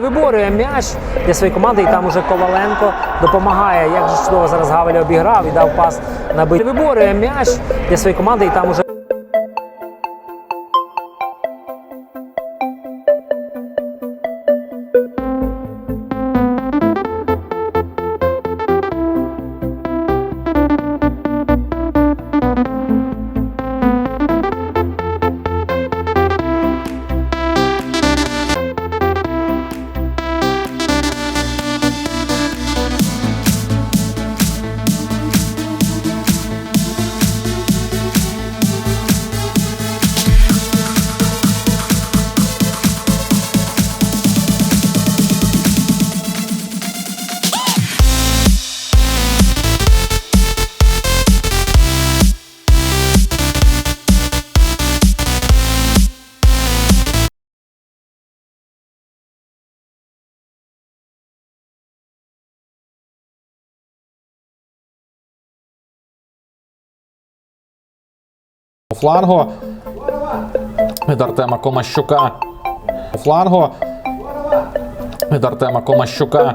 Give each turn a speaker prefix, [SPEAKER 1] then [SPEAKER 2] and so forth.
[SPEAKER 1] Виборює м'яч для своєї команди, і там уже Коваленко допомагає. Як же чудово зараз Гавель обіграв і дав пас на бит. Виборює м'яч для своєї команди, і там уже
[SPEAKER 2] флангу від Артема Комащука. Флангу від Артема Комащука.